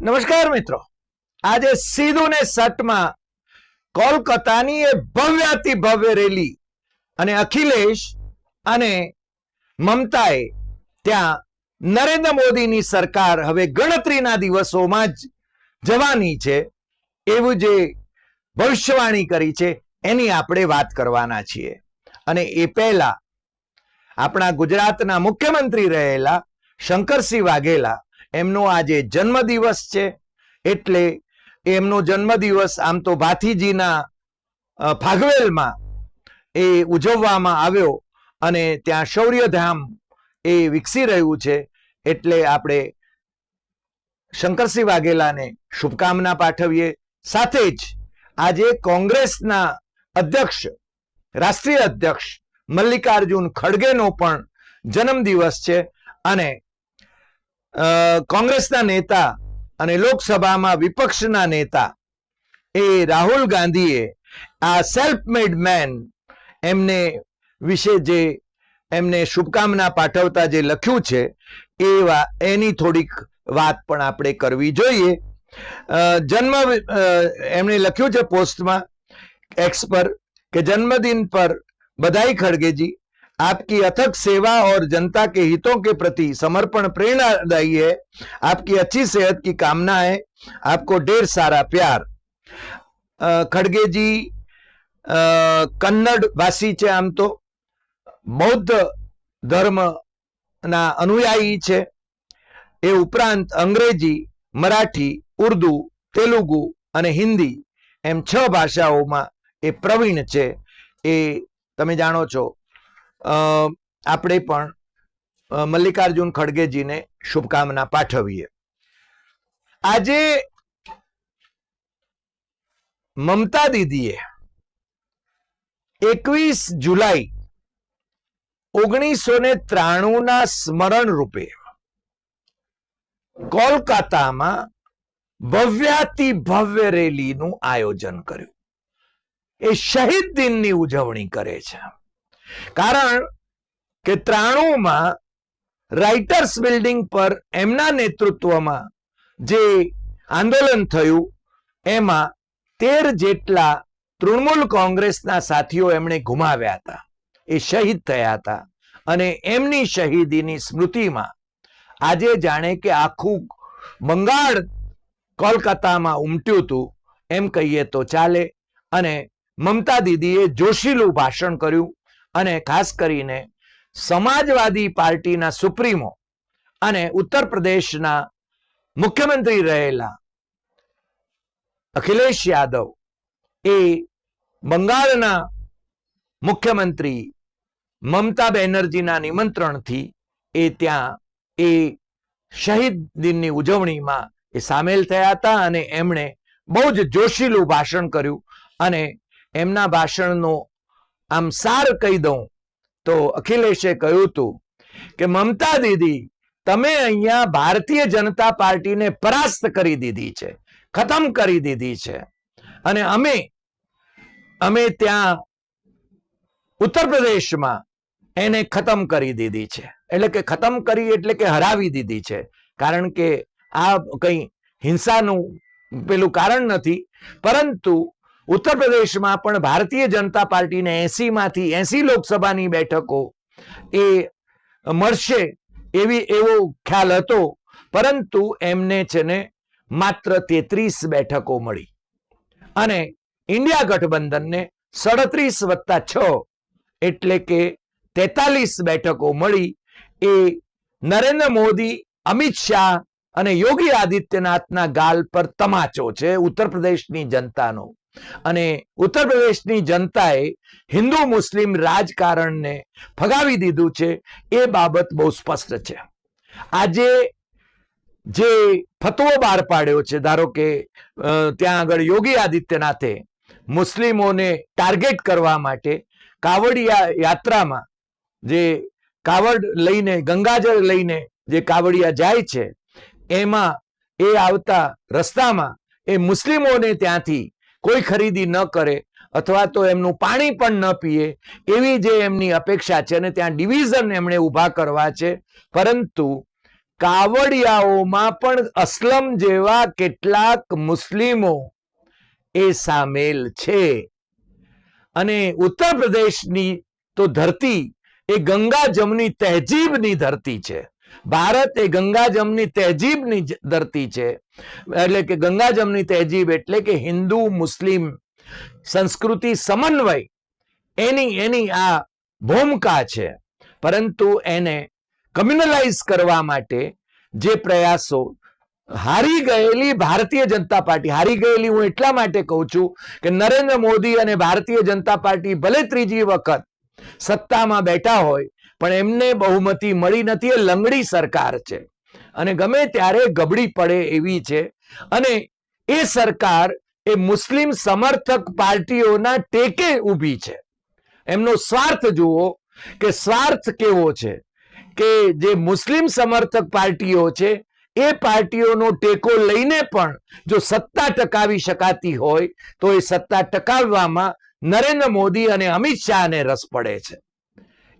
નમસ્કાર મિત્રો. આજે સીધું ને સટમાં કોલકાતાની એ ભવ્યાતિ ભવ્ય રેલી અને અખિલેશ અને મમતાએ ત્યાં નરેન્દ્ર મોદીની સરકાર હવે ગણતરીના દિવસોમાં જ જવાની છે. એવું જે ભવિષ્યવાણી કરી છે, એની આપણે વાત કરવાના છીએ. અને એ પહેલા આપણા ગુજરાતના મુખ્યમંત્રી રહેલા શંકરસિંહ વાઘેલા એમનો આજે જન્મદિવસ છે. એટલે એમનો જન્મદિવસ આમ તો ભાથીજીના ભાગવેલમાં એ ઉજવવામાં આવ્યો અને ત્યાં શૌર્યધામ એ વિકસી રહ્યું છે. એટલે આપણે શંકરસિંહ વાઘેલાને શુભકામના પાઠવીએ. સાથે જ આજે કોંગ્રેસના અધ્યક્ષ, રાષ્ટ્રીય અધ્યક્ષ મલ્લિકાર્જુન ખડગેનો પણ જન્મદિવસ છે અને કોંગ્રેસના નેતા અને લોકસભામાં વિપક્ષના નેતા એ રાહુલ ગાંધીએ આ સેલ્ફ મેડ મેન એમને વિશે જે એમને શુભકામના પાઠવતા જે લખ્યું છે, એવા, એની થોડીક વાત પણ આપણે કરવી જોઈએ. જન્મ એમણે લખ્યું છે પોસ્ટમાં એક્સ પર, કે જન્મદિન પર બધાઈ ખડગેજી आपकी अथक सेवा और जनता के हितों के प्रति समर्पण प्रेरणादायी है आपकी अच्छी सेहत की कामना है आपको ढेर सारा प्यार अ, खड़गे जी अ, કન્નડ ભાષી છે આમ તો બૌદ્ધ ધર્મ ના અનુયાયી છે એ ઉપરાંત અંગ્રેજી મરાઠી ઉર્દુ તેલુગુ અને હિન્દી એમ છ ભાષાઓમાં એ પ્રવીણ છે એ તમે જાણો છો અ, આપણે પણ મલ્લિકાર્જુન ખડગેજીને શુભકામના પાઠવીએ. આજે મમતા દીદીએ એકવીસ જુલાઈ ઓગણીસો ને ત્રાણુંના સ્મરણ રૂપે કોલકાતામાં ભવ્યાતિ ભવ્ય રેલીનું આયોજન કર્યું. એ શહીદ દિનની ઉજવણી કરે છે. કારણ કે ત્રાણુમાં રાઇટર્સ બિલ્ડિંગ પર એમના નેતૃત્વમાં જે આંદોલન થયું, એમાં તેર જેટલા તૃણમૂલ કોંગ્રેસના સાથીઓ એમણે ગુમાવ્યા હતા. એ શહીદ થયા હતા અને એમની શહીદીની સ્મૃતિમાં આજે જાણે કે આખું બંગાળ કોલકાતામાં ઉમટ્યું હતું. એમ કહીએ તો ચાલે અને મમતા દીદીએ જોશીલું ભાષણ કર્યું. અને ખાસ કરીને સમાજવાદી પાર્ટીના સુપ્રીમો અને ઉત્તર પ્રદેશના મુખ્યમંત્રી રહેલા અખિલેશ યાદવ એ બંગાળના મુખ્યમંત્રી મમતા બેનર્જીના નિમંત્રણથી એ ત્યાં એ શહીદ દિનની ઉજવણીમાં એ સામેલ થયા હતા અને એમણે બહુ જ જોશીલું ભાષણ કર્યું અને એમના ભાષણનો આમ સાર કહી દઉં. તો અખિલેશે કહ્યું હતું કે, મમતા દીદી, તમે અહીંયા ભારતીય જનતા પાર્ટીને પરાસ્ત કરી દીધી છે, ખતમ કરી દીધી છે. અને અમે અમે ત્યાં ઉત્તર પ્રદેશમાં એને ખતમ કરી દીધી છે. એટલે કે ખતમ કરી એટલે કે હરાવી દીધી છે. કારણ કે આ કંઈ હિંસાનું પેલું કારણ નથી. પરંતુ ઉત્તર પ્રદેશમાં પણ ભારતીય જનતા પાર્ટીને એસી માંથી એસી લોકસભાની બેઠકો એ મળશે એવી એવો ખ્યાલ હતો, પરંતુ એમને છે ને માત્ર તેત્રીસ બેઠકો મળી. અને ઇન્ડિયા ગઠબંધનને સડત્રીસ વત્તા છ એટલે કે તેતાલીસ બેઠકો મળી એ નરેન્દ્ર મોદી, અમિત શાહ અને યોગી આદિત્યનાથના ગાલ પર તમાચો છે ઉત્તર પ્રદેશની જનતાનો. અને ઉત્તર પ્રદેશની જનતાએ હિન્દુ મુસ્લિમ રાજકારણને ફગાવી દીધું છે, એ બાબત બહુ સ્પષ્ટ છે. આજે જે ફતવો બહાર પાડ્યો છે, ધારો કે ત્યાં આગળ યોગી આદિત્યનાથે મુસ્લિમોને ટાર્ગેટ કરવા માટે કાવડિયા યાત્રામાં જે કાવડ લઈને, ગંગાજળ લઈને જે કાવડિયા જાય છે, એમાં એ આવતા રસ્તામાં એ મુસ્લિમોને ત્યાંથી કોઈ ખરીદી ન કરે અથવા તો એમનું પાણી પણ ન પીએ, એવી જે એમની અપેક્ષા છે અને ત્યાં ડિવિઝન એમણે ઊભા કરવા છે. પરંતુ કાવડિયાઓમાં પણ અસલમ જેવા કેટલાક મુસ્લિમો એ સામેલ છે. અને ઉત્તર પ્રદેશની તો ધરતી એ ગંગા જમની તહેજીબની ધરતી છે. ભારત એ ગંગાજમની તહેજીબની ધરતી છે. એટલે કે ગંગાજમની તહેજીબ એટલે કે હિન્દુ, મુસ્લિમ સંસ્કૃતિ સમન્વય, એની એની આ ભૂમિકા છે. પરંતુ એને કમ્યુનલાઇઝ કરવા માટે જે પ્રયાસો, હારી ગયેલી ભારતીય જનતા પાર્ટી, હારી ગયેલી હું એટલા માટે કહું છું કે નરેન્દ્ર મોદી અને ભારતીય જનતા પાર્ટી ભલે ત્રીજી વખત સત્તામાં બેઠા હોય પણ એમને બહુમતી મળી નથી, એ લંગડી સરકાર છે. અને ગમે ત્યારે ગબડી પડે એવી છે. અને એ સરકાર એ મુસ્લિમ સમર્થક પાર્ટીઓના ટેકે ઊભી છે. એમનો સ્વાર્થ જુઓ કે સ્વાર્થ કેવો છે. કે જે મુસ્લિમ સમર્થક પાર્ટીઓ છે, એ પાર્ટીઓનો ટેકો લઈને પણ જો સત્તા ટકાવી શકાતી હોય, તો એ સત્તા ટકાવવામાં નરેન્દ્ર મોદી અને અમિત શાહને રસ પડે છે.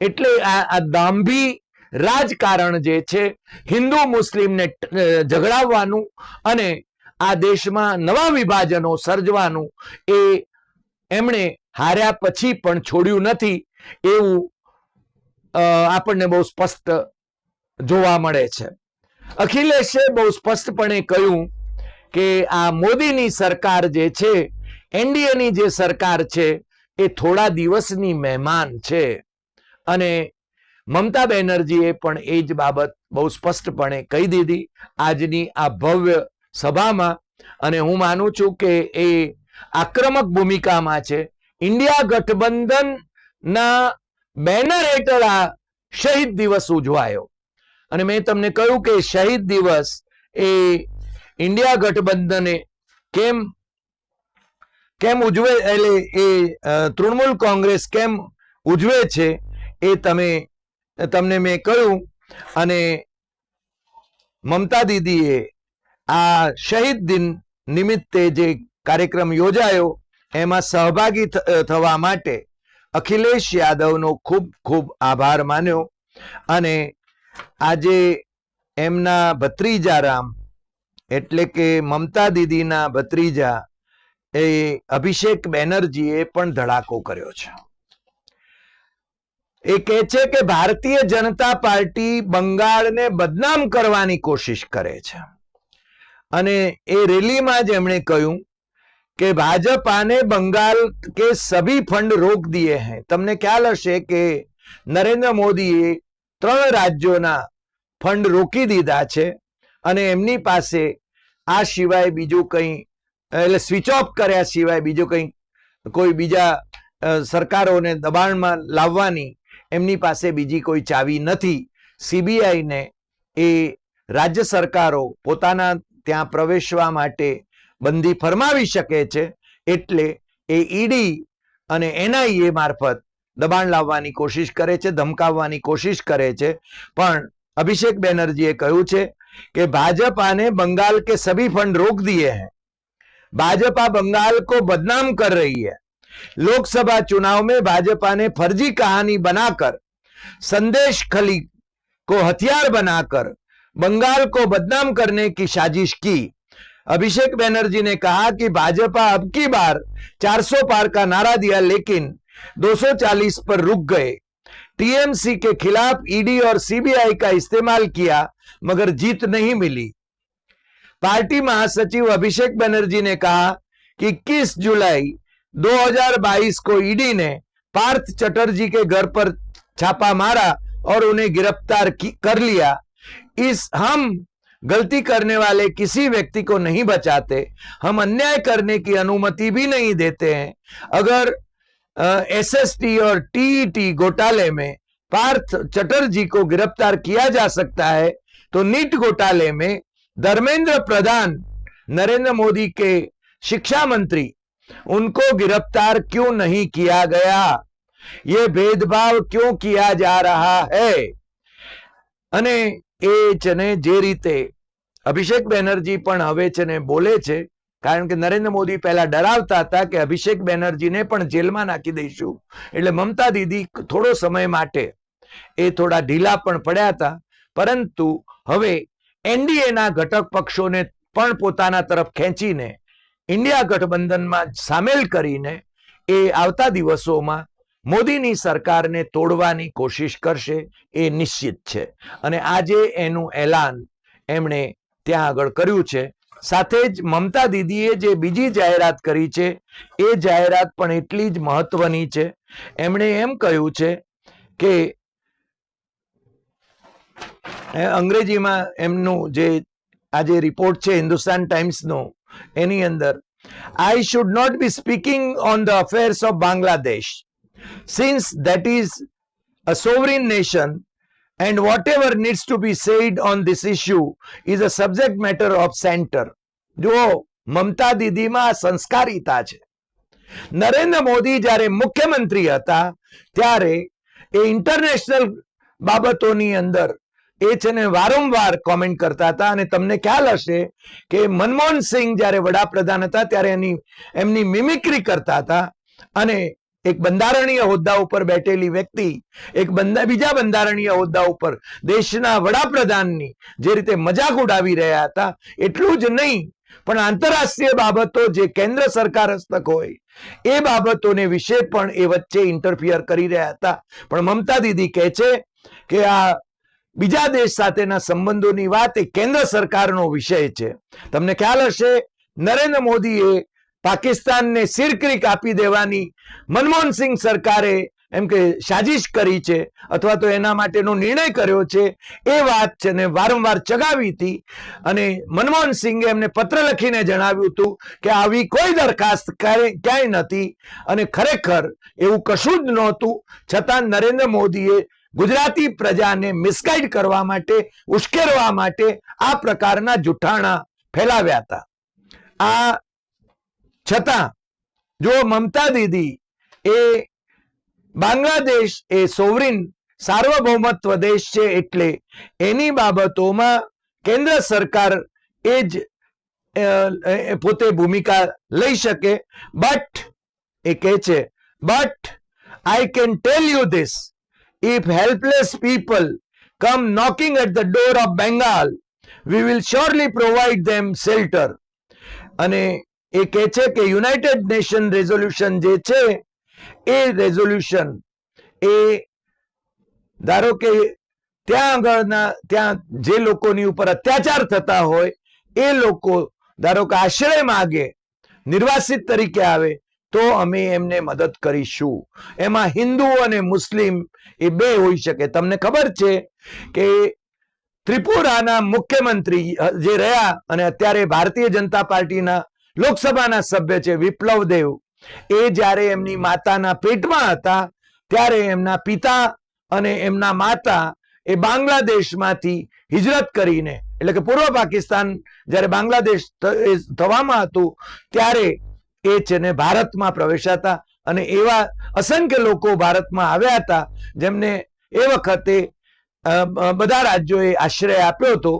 એટલે આ દાંભી રાજકારણ જે છે, હિન્દુ મુસ્લિમને ઝઘડાવવાનું અને આ દેશમાં નવા વિભાજનો સર્જવાનું એ એમણે હાર્યા પછી પણ છોડ્યું નથી એવું આપણને બહુ સ્પષ્ટ જોવા મળે છે. અખિલેશે બહુ સ્પષ્ટપણે કહ્યું કે આ મોદીની સરકાર જે છે, એનડીએની જે સરકાર છે, એ થોડા દિવસની મહેમાન છે. અને મમતા બેનર્જીએ પણ એ જ બાબત બહુ સ્પષ્ટપણે કહી દીધી. આજની આ ભવ્ય સભામાં અને હું માનું છું કે એ આક્રમક ભૂમિકામાં છે. ઇન્ડિયા ગઠબંધનના બેનર હેઠળ આ શહીદ દિવસ ઉજવાયો. અને મેં તમને કહ્યું કે શહીદ દિવસ એ ઇન્ડિયા ગઠબંધને કેમ કેમ ઉજવે, એટલે એ તૃણમૂલ કોંગ્રેસ કેમ ઉજવે છે એ તમે, તમને મેં કહ્યું અને મમતા દીદીએ આ શહીદ દિન નિમિત્તે જે કાર્યક્રમ યોજાયો, એમાં સહભાગી થવા માટે અખિલેશ યાદવનો ખૂબ ખૂબ આભાર માન્યો અને આજે એમના ભત્રીજા રામ એટલે કે મમતા દીદીના ભત્રીજા એ અભિષેક બેનર્જીએ પણ ધડાકો કર્યો છે. એ કહે છે કે ભારતીય જનતા પાર્ટી બંગાળને બદનામ કરવાની કોશિશ કરે છે. અને એ રેલીમાં જ એમણે કહ્યું કે ભાજપાને બંગાળ કે સભી ફંડ રોક દિયે હૈ. તમને ખ્યાલ હશે કે નરેન્દ્ર મોદીએ ત્રણ રાજ્યોના ફંડ રોકી દીધા છે અને એમની પાસે આ સિવાય બીજું કંઈ, એટલે સ્વિચ ઓફ કર્યા સિવાય બીજું કંઈ કોઈ બીજા સરકારોને દબાણમાં લાવવાની એમની પાસે બીજી કોઈ ચાવી નથી સીબીઆઈને એ રાજ્ય સરકારો પોતાના ત્યાં પ્રવેશવા માટે બંધી ફરમાવી શકે છે એટલે એ ઈડી અને એનઆઈએ મારફત દબાણ લાવવાની કોશિશ કરે છે ધમકાવવાની કોશિશ કરે છે પણ અભિષેક બેનર્જીએ કહ્યું છે કે भाजपा ने बंगाल के सभी फंड रोक दिए हैं भाजपा बंगाल को बदनाम कर रही है लोकसभा चुनाव में भाजपा ने फर्जी कहानी बनाकर, संदेश खली को हथियार बनाकर, बंगाल को बदनाम करने की साजिश की। अभिषेक बैनर्जी ने कहा कि भाजपा अब की बार 400 पार का नारा दिया, लेकिन 240 पर रुक गए। टीएमसी के खिलाफ ईडी और सीबीआई का इस्तेमाल किया, मगर जीत नहीं मिली। पार्टी महासचिव अभिषेक बनर्जी ने कहा कि 21 जुलाई 2022 को ईडी ने पार्थ चटर्जी के घर पर छापा मारा और उन्हें गिरफ़्तार कर लिया। इस हम गलती करने वाले किसी व्यक्ति को नहीं बचाते। हम अन्याय करने की अनुमति भी नहीं देते हैं। अगर एसएसटी और टीईटी घोटाले में पार्थ चटर्जी को गिरफ़्तार किया जा सकता है तो नीट घोटाले में धर्मेंद्र प्रधान, नरेंद्र मोदी के शिक्षा मंत्री उनको गिरफ्तार क्यों नहीं किया गया ये भेदभाव क्यों किया जा रहा है અને એ છે ને જે રીતે અભિષેક બેનર્જી પણ હવે છે ને બોલે છે કારણ કે નરેન્દ્ર મોદી પહેલા ડરાવતા હતા કે અભિષેક બેનર્જીને પણ જેલમાં નાખી દઈશું એટલે મમતા દીદી થોડો સમય માટે એ થોડા ઢીલા પણ પડ્યા હતા પરંતુ હવે એનડીએના ઘટક પક્ષોને પણ પોતાના તરફ ખેંચીને ઇન્ડિયા ગઠબંધનમાં સામેલ કરીને એ આવતા દિવસોમાં મોદીની સરકારને તોડવાની કોશિશ કરશે એ નિશ્ચિત છે. અને આજે એનું એલાન એમણે ત્યાં આગળ કર્યું છે. સાથે જ મમતા દીદીએ જે બીજી જાહેરાત કરી છે, એ જાહેરાત પણ એટલી જ મહત્વની છે. એમણે એમ કહ્યું છે કે અંગ્રેજીમાં એમનું જે આજે રિપોર્ટ છે, હિન્દુસ્તાન ટાઈમ્સનો એની અંદર I should not be speaking on the affairs of Bangladesh since that is a sovereign nation and whatever needs to be said on this issue is a subject matter of center. જુઓ, મમતા દીદીમાં સંસ્કારિતા છે. નરેન્દ્ર મોદી જ્યારે મુખ્યમંત્રી હતા, ત્યારે એ international બાબતોની અંદર એ છે ને વારંવાર કોમેન્ટ કરતા હતા અને તમને ખ્યાલ હશે કે મનમોહન સિંહ જ્યારે વડાપ્રધાન હતા ત્યારે એની, એમની મિમિક્રી કરતા હતા અને એક બંધારણીય હોદ્દા ઉપર બેઠેલી વ્યક્તિ, એક બંધા, બીજા બંધારણીય હોદ્દા ઉપર દેશના વડાપ્રધાનની જે રીતે મજાક ઉડાવી રહ્યા હતા, એટલું જ નહીં, પણ આંતરરાષ્ટ્રીય બાબતો જે કેન્દ્ર સરકાર હસ્તક હોય, એ બાબતોને વિશે પણ એ વચ્ચે ઇન્ટરફિયર કરી રહ્યા હતા. પણ મમતા દીદી કહે છે કે આ બીજા દેશ સાથેના સંબંધોની વાત એ કેન્દ્ર સરકારનો વિષય છે. તમને ખ્યાલ હશે, નરેન્દ્ર મોદીએ પાકિસ્તાનને સિરક્રીક આપી દેવાની મનમોહનસિંહ સરકારે એમ કે સાજિશ કરી છે, અથવા તો એના માટેનો નિર્ણય કર્યો છે, એ વાત છે ને વારંવાર ચગાવી હતી. અને મનમોહન સિંહે એમને પત્ર લખીને જણાવ્યું હતું કે આવી કોઈ દરખાસ્ત ક્યાંય નથી અને ખરેખર એવું કશું જ નહોતું, છતાં નરેન્દ્ર મોદીએ ગુજરાતી પ્રજાને મિસગાઈડ કરવા માટે, ઉશ્કેરવા માટે આ પ્રકારના જુઠ્ઠાણા ફેલાવ્યા હતા. આ છતાં, જો મમતા દીદી એ બાંગ્લાદેશ એ સોવરીન સાર્વભૌમત્વ દેશ છે એટલે એની બાબતોમાં કેન્દ્ર સરકાર એ જ પોતે ભૂમિકા લઈ શકે. બટ એ કહે છે but I can tell you this if helpless people come knocking at the door of Bengal we will surely provide them shelter અને એ કહે છે કે યુનાઇટેડ નેશન રેઝોલ્યુશન જે છે, એ રેઝોલ્યુશન એ ધારો કે ત્યાં આગળના, ત્યાં જે લોકોની ઉપર અત્યાચાર થતા હોય, એ લોકો ધારો કે આશ્રય માગે, નિર્વાસિત તરીકે આવે તો અમે એમને મદદ કરીશું. એમાં હિન્દુ અને મુસ્લિમ એ બે હોઈ શકે. તમને ખબર છે કે ત્રિપુરાના મુખ્યમંત્રી જે રહ્યા અને અત્યારે ભારતીય જનતા પાર્ટીના લોકસભાના સભ્ય છે વિપ્લવ દેવ, એ જ્યારે એમની માતાના પેટમાં હતા, ત્યારે એમના પિતા અને એમના માતા એ બાંગ્લાદેશમાંથી હિજરત કરીને, એટલે કે પૂર્વ પાકિસ્તાન જ્યારે બાંગ્લાદેશ થવામાં હતું, ત્યારે એ છે ને ભારતમાં પ્રવેશ્યા હતા અને એવા અસંખ્ય લોકો ભારતમાં આવ્યા હતા, જેમને એ વખતે બધા રાજ્યોએ આશ્રય આપ્યો હતો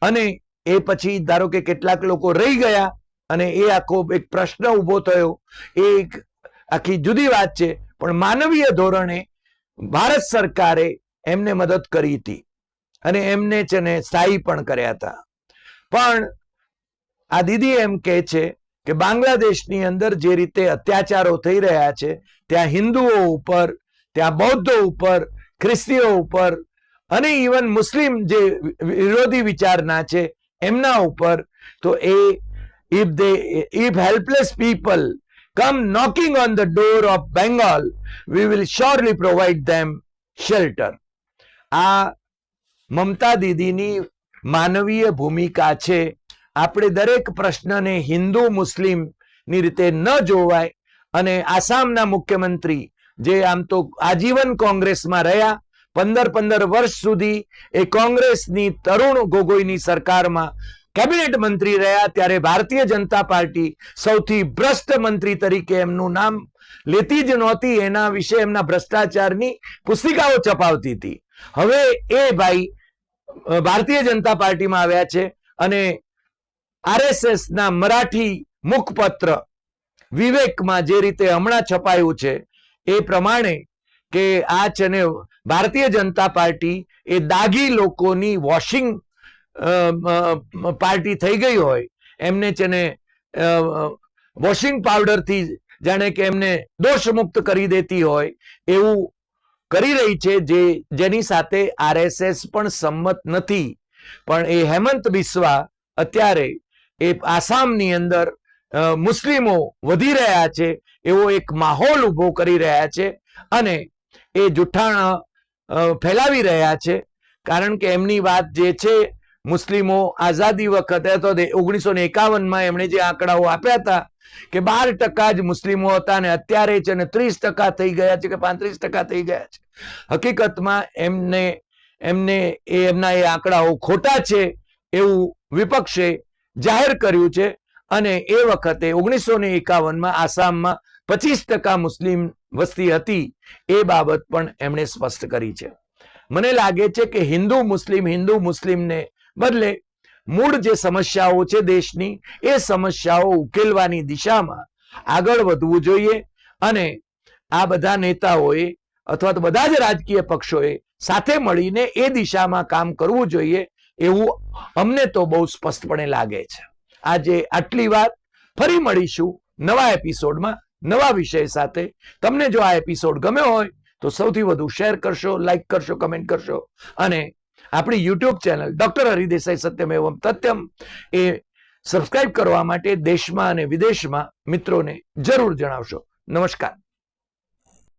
અને એ પછી ધારો કે કેટલાક લોકો રહી ગયા અને એ આખો એક પ્રશ્ન ઊભો થયો. એ એક આખી જુદી વાત છે, પણ માનવીય ધોરણે ભારત સરકારે એમને મદદ કરી હતી અને એમને છે ને સ્થાયી પણ કર્યા હતા. પણ આ દીદી એમ કહે છે કે બાંગ્લાદેશની અંદર જે રીતે અત્યાચારો થઈ રહ્યા છે, ત્યાં હિન્દુઓ ઉપર, ત્યાં બૌદ્ધો ઉપર, ખ્રિસ્તીઓ ઉપર અને ઇવન મુસ્લિમ જે વિરોધી વિચારના છે, એમના ઉપર, તો એ, if they, if helpless people come knocking on the door of bengal, we will surely provide them shelter. આ મમતા દીદીની માનવીય ભૂમિકા છે આપણે દરેક પ્રશ્નને હિન્દુ, મુસ્લિમની રીતે ન જોવાય અને આસામના મુખ્યમંત્રી જે આમ તો આજીવન કોંગ્રેસમાં રહ્યા, પંદર પંદર વર્ષ સુધી એ કોંગ્રેસની તરુણ ગોગોઈની સરકારમાં કેબિનેટ મંત્રી રહ્યા, ત્યારે ભારતીય જનતા પાર્ટી સૌથી ભ્રષ્ટ મંત્રી તરીકે એમનું નામ લેતી જ નહોતી, એના વિશે એમના ભ્રષ્ટાચારની પુસ્તિકાઓ છપાવતી હતી. હવે એ ભાઈ ભારતીય જનતા પાર્ટીમાં આવ્યા છે અને આરએસએસ ના મરાઠી મુખપત્ર વિવેકમાં જે રીતે હમણાં છપાયું છે, એ પ્રમાણે કે આ છે ને ભારતીય જનતા પાર્ટી એ દાગી લોકોની વોશિંગ પાર્ટી થઈ ગઈ હોય, એમને છે ને વોશિંગ પાવડરથી જાણે કે એમને દોષમુક્ત કરી દેતી હોય, એવું કરી રહી છે, જે, જેની સાથે આરએસએસ પણ સંમત નથી. પણ એ હેમંત બિસ્વા અત્યારે એ આસામની અંદર મુસ્લિમો વધી રહ્યા છે, એવો એક માહોલ ઊભો કરી રહ્યા છે અને એ જુઠ્ઠાણા ફેલાવી રહ્યા છે. કારણ કે એમની વાત જે છે, મુસ્લિમો આઝાદી વખતે, તો ઓગણીસો ને એકાવનમાં એમણે જે આંકડાઓ આપ્યા હતા કે બાર ટકા જ મુસ્લિમો હતા અને અત્યારે છે ને ત્રીસ ટકા થઈ ગયા છે કે પાંત્રીસ ટકા થઈ ગયા છે. હકીકતમાં એમને એમને એ એમના એ આંકડાઓ ખોટા છે એવું વિપક્ષે જાહેર કર્યું છે અને એ વખતે ઓગણીસો ને એકાવનમાં આસામમાં પચીસ ટકા મુસ્લિમ વસ્તી હતી. એ બાબત પણ એમણે સ્પષ્ટ કરી છે. મને લાગે છે કે હિન્દુ મુસ્લિમ હિન્દુ મુસ્લિમને બદલે મૂળ જે સમસ્યાઓ છે દેશની, એ સમસ્યાઓ ઉકેલવાની દિશામાં આગળ વધવું જોઈએ અને આ બધા નેતાઓએ અથવા તો બધા જ રાજકીય પક્ષોએ સાથે મળીને એ દિશામાં કામ કરવું જોઈએ એવું અમને તો બહુ સ્પષ્ટપણે લાગે છે. આજે આટલી વાત ફરી મળીશું નવા એપિસોડમાં નવા વિષય સાથે. તમને જો આ એપિસોડ ગમ્યો હોય, તો સૌથી વધુ શેર કરશો, લાઈક કરશો, કમેન્ટ કરશો. અને આપણી YouTube channel doctor Hari Desai Satyam એવમ તત્યમ એ સબસ્ક્રાઇબ કરવા માટે દેશમાં અને વિદેશમાં મિત્રોને જરૂર જણાવશો. નમસ્કાર.